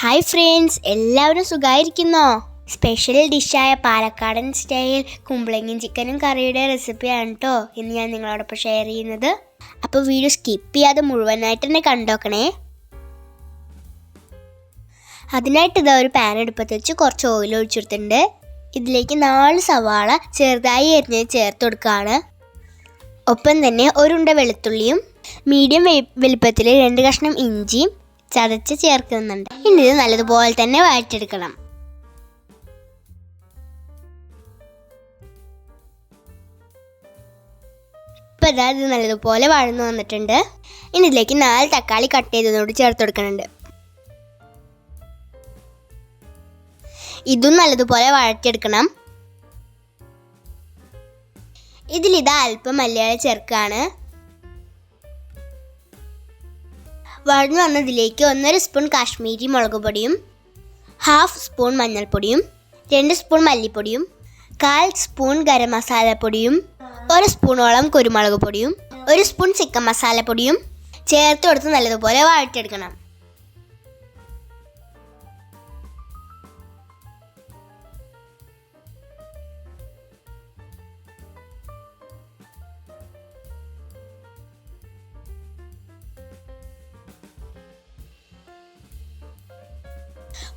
Hi friends എല്ലാവരും സുഖമായിരിക്കുന്നോ special ഡിഷായ പാലക്കാടൻ style കുമ്പളങ്ങയും ചിക്കനും കറിയുടെ റെസിപ്പിയാണ് കേട്ടോ ഇന്ന് ഞാൻ നിങ്ങളോടൊപ്പം ഷെയർ ചെയ്യുന്നത്. അപ്പോൾ വീഡിയോ സ്കിപ്പ് ചെയ്യാതെ മുഴുവനായിട്ട് തന്നെ കണ്ടോക്കണേ. അതിനായിട്ട് ഇതാ ഒരു പാൻ എടുപ്പത്ത് വെച്ച് കുറച്ച് ഓയിൽ ഒഴിച്ചെടുത്തിട്ടുണ്ട്. ഇതിലേക്ക് നാല് സവാള ചെറുതായി എരിഞ്ഞ് ചേർത്ത് കൊടുക്കുകയാണ് ഒപ്പം തന്നെ ഒരുണ്ട വെളുത്തുള്ളിയും മീഡിയം വലുപ്പത്തിൽ രണ്ട് കഷ്ണം ഇഞ്ചിയും ചതച്ച് ചേർക്കുന്നുണ്ട്. ഇനി ഇത് നല്ലതുപോലെ തന്നെ വഴറ്റെടുക്കണം ഇപ്പം ഇതാ ഇത് നല്ലതുപോലെ വഴന്നു വന്നിട്ടുണ്ട്. ഇനി ഇതിലേക്ക് നാല് തക്കാളി കട്ട് ചെയ്തതോട് ചേർത്ത് കൊടുക്കുന്നുണ്ട്. ഇതും നല്ലതുപോലെ വഴറ്റെടുക്കണം ഇതിലിതാ അല്പം മലയാളം ചേർക്കുകയാണ് വഴന്നു വന്നതിലേക്ക് ഒന്നര സ്പൂൺ കാശ്മീരി മുളക് പൊടിയും ഹാഫ് സ്പൂൺ മഞ്ഞൾപ്പൊടിയും രണ്ട് സ്പൂൺ മല്ലിപ്പൊടിയും കാൽ സ്പൂൺ ഗരം മസാലപ്പൊടിയും ഒരു സ്പൂണോളം കുരുമുളക് പൊടിയും ഒരു സ്പൂൺ ചിക്കൻ മസാലപ്പൊടിയും ചേർത്ത് കൊടുത്ത് നല്ലതുപോലെ വഴറ്റിയെടുക്കണം.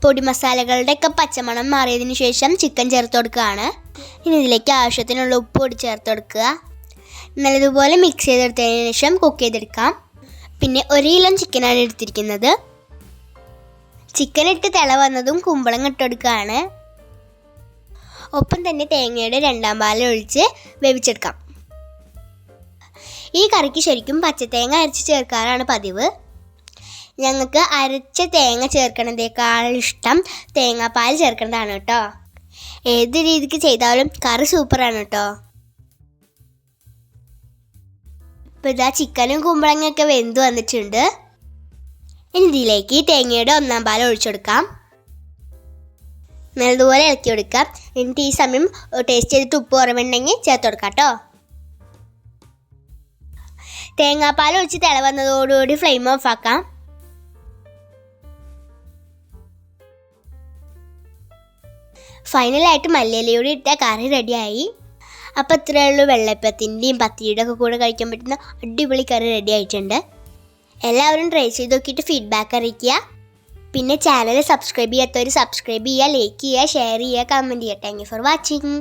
പൊടി മസാലകളുടെ ഒക്കെ പച്ചമണം മാറിയതിന് ശേഷം ചിക്കൻ ചേർത്ത് കൊടുക്കുകയാണ്. ഇനി ഇതിലേക്ക് ആവശ്യത്തിനുള്ള ഉപ്പ് പൊടി ചേർത്ത് കൊടുക്കുക. നല്ലതുപോലെ മിക്സ് ചെയ്തെടുത്തതിന് ശേഷം കുക്ക് ചെയ്തെടുക്കാം. പിന്നെ ഒരു കിലോ ചിക്കനാണ് എടുത്തിരിക്കുന്നത്. ചിക്കൻ ഇട്ട് തിള വന്നതും കുമ്പളം ഇട്ടെടുക്കുകയാണ് ഒപ്പം തന്നെ തേങ്ങയുടെ രണ്ടാം പാൽ ഒഴിച്ച് വേവിച്ചെടുക്കാം. ഈ കറിക്ക് ശരിക്കും പച്ചത്തേങ്ങ അരച്ച് ചേർക്കാറാണ് പതിവ്. ഞങ്ങൾക്ക് അരച്ച തേങ്ങ ചേർക്കണതേക്കാൾ ഇഷ്ടം തേങ്ങാപ്പാൽ ചേർക്കേണ്ടതാണ് കേട്ടോ ഏത് രീതിക്ക് ചെയ്താലും കറി സൂപ്പറാണ് കേട്ടോ ഇപ്പം ഇതാ ചിക്കനും കുമ്പളങ്ങയൊക്കെ വെന്ത് വന്നിട്ടുണ്ട്. ഇനി ഇതിലേക്ക് തേങ്ങയുടെ ഒന്നാം പാൽ ഒഴിച്ചു കൊടുക്കാം. നല്ലതുപോലെ ഇളക്കി കൊടുക്കാം എന്നിട്ട് ഈ സമയം ടേസ്റ്റ് ചെയ്തിട്ട് ഉപ്പ് കുറവുണ്ടെങ്കിൽ ചേർത്ത് കൊടുക്കാം കേട്ടോ തേങ്ങാപ്പാൽ ഒഴിച്ച് തിള വന്നതോടുകൂടി ഫ്ലെയിം ഓഫ് ആക്കാം. ഫൈനലായിട്ട് മല്ലിയിലയോടെ ഇട്ട കറി റെഡിയായി അപ്പോൾ ഇത്രയേ ഉള്ളൂ വെള്ളപ്പത്തിന്റെയും പത്തിരിയുടെ ഒക്കെ കൂടെ കഴിക്കാൻ പറ്റുന്ന അടിപൊളി കറി റെഡി ആയിട്ടുണ്ട്. എല്ലാവരും ട്രൈ ചെയ്ത് നോക്കിയിട്ട് ഫീഡ്ബാക്ക് അറിയിക്കുക. പിന്നെ ചാനൽ സബ്സ്ക്രൈബ് ചെയ്യാത്തവർ സബ്സ്ക്രൈബ് ചെയ്യുക ലൈക്ക് ചെയ്യുക ഷെയർ ചെയ്യുക കമന്റ് ചെയ്യുക. Thank you for watching